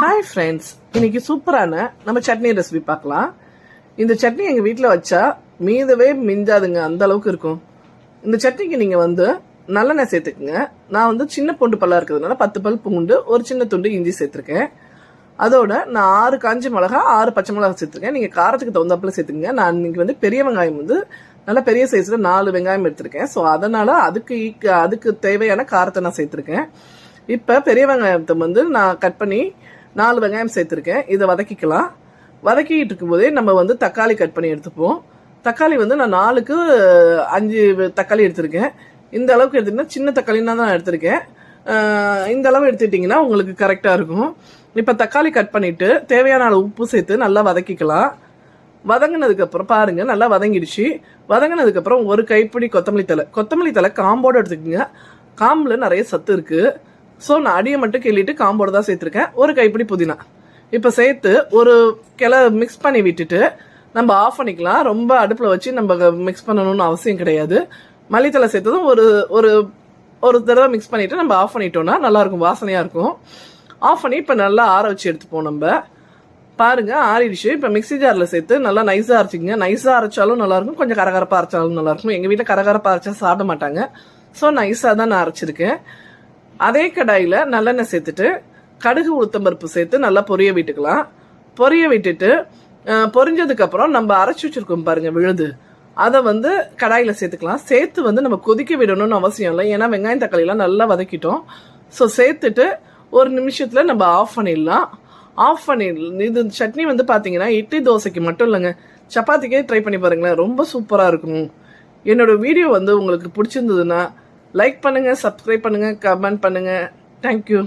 Hi friends இன்னைக்கு சூப்பரான நம்ம சட்னி ரெசிபி பார்க்கலாம். இந்த சட்னி எங்கள் வீட்டில் வச்சா மீதவே மிஞ்சாதுங்க. அந்த அளவுக்கு இருக்கும். இந்த சட்னிக்கு நீங்கள் வந்து நல்லெண்ணெய் சேர்த்துக்குங்க. நான் வந்து சின்ன பூண்டு பல்லாக இருக்கிறதுனால பத்து பல் பூண்டு ஒரு சின்ன துண்டு இஞ்சி சேர்த்துருக்கேன். அதோட நான் ஆறு காஞ்சி மிளகா ஆறு பச்சை மிளகா சேர்த்துருக்கேன். நீங்கள் காரத்துக்கு தகுந்தாப்புல சேர்த்துக்கங்க. நான் இன்னைக்கு வந்து பெரிய வெங்காயம் வந்து நல்லா பெரிய சைஸில் நாலு வெங்காயம் எடுத்திருக்கேன். ஸோ அதனால் அதுக்கு அதுக்கு தேவையான காரத்தை நான் சேர்த்துருக்கேன். இப்போ பெரிய வெங்காயத்தை வந்து நான் கட் பண்ணி நாலு வெங்காயம் சேர்த்துருக்கேன். இதை வதக்கிக்கலாம். வதக்கிட்டு இருக்கும்போதே நம்ம வந்து தக்காளி கட் பண்ணி எடுத்துப்போம். தக்காளி வந்து நான் நாலுக்கு அஞ்சு தக்காளி எடுத்திருக்கேன். இந்த அளவுக்கு எடுத்துக்கிட்டா சின்ன தக்காளினா தான் எடுத்திருக்கேன். இந்த அளவு எடுத்துக்கிட்டிங்கன்னா உங்களுக்கு கரெக்டாக இருக்கும். இப்போ தக்காளி கட் பண்ணிவிட்டு தேவையான அளவு உப்பு சேர்த்து நல்லா வதக்கிக்கலாம். வதங்கினதுக்கப்புறம் பாருங்க நல்லா வதங்கிடுச்சு. வதங்கினதுக்கப்புறம் ஒரு கைப்பிடி கொத்தமல்லி தலை கொத்தமல்லி தலை காம்போடு எடுத்துக்கோங்க. காம்பில் நிறைய சத்து இருக்குது ஸோ நான் அடியை மட்டும் கிள்ளிட்டு காம்போடு தான் சேர்த்துருக்கேன். ஒரு கைப்பிடி புதினா. இப்போ சேர்த்து ஒரு கிளை மிக்ஸ் பண்ணி விட்டுட்டு நம்ம ஆஃப் பண்ணிக்கலாம். ரொம்ப அடுப்பில் வச்சு நம்ம மிக்ஸ் பண்ணணும்னு அவசியம் கிடையாது. மல்லித்தலை சேர்த்ததும் ஒரு ஒரு ஒரு தடவை மிக்ஸ் பண்ணிவிட்டு நம்ம ஆஃப் பண்ணிட்டோம்னா நல்லாயிருக்கும் வாசனையாக இருக்கும். ஆஃப் பண்ணி இப்போ நல்லா ஆற வச்சு எடுத்துப்போம் நம்ம. பாருங்கள் ஆறிடுச்சு. இப்போ மிக்ஸி ஜாரில் சேர்த்து நல்லா நைஸாக அரைச்சிங்க நைஸாக அரைச்சாலும் நல்லாயிருக்கும். கொஞ்சம் கரகரப்பாக அரைச்சாலும் நல்லாயிருக்கும். எங்கள் வீட்டில் கரகரப்பாக அரைச்சா சாப்பிட மாட்டாங்க. ஸோ நைஸாக தான் நான் அரைச்சிருக்கேன். அதே கடாயில் நல்லெண்ணெய் சேர்த்துட்டு கடுகு உளுத்தம்பருப்பு சேர்த்து நல்லா பொரிய விட்டுக்கலாம். பொரிய விட்டுட்டு பொரிஞ்சதுக்கப்புறம் நம்ம அரைச்சி வச்சுருக்கோம் பாருங்கள் விழுது. அதை வந்து கடாயில் சேர்த்துக்கலாம். சேர்த்து வந்து நம்ம கொதிக்க விடணும்னு அவசியம் இல்லை. ஏன்னா வெங்காயம் தக்காளிலாம் நல்லா வதக்கிட்டோம். ஸோ சேர்த்துட்டு ஒரு நிமிஷத்தில் நம்ம ஆஃப் பண்ணிடலாம். ஆஃப் பண்ணிடலாம் இது சட்னி வந்து பார்த்தீங்கன்னா இட்லி தோசைக்கு மட்டும் இல்லைங்க. சப்பாத்திக்கே ட்ரை பண்ணி பாருங்களேன். ரொம்ப சூப்பராக இருக்கும். என்னோடய வீடியோ வந்து உங்களுக்கு பிடிச்சிருந்ததுன்னா லைக் பண்ணுங்கள் சப்ஸ்கிரைப் பண்ணுங்கள் கமெண்ட் பண்ணுங்கள் தேங்க்யூ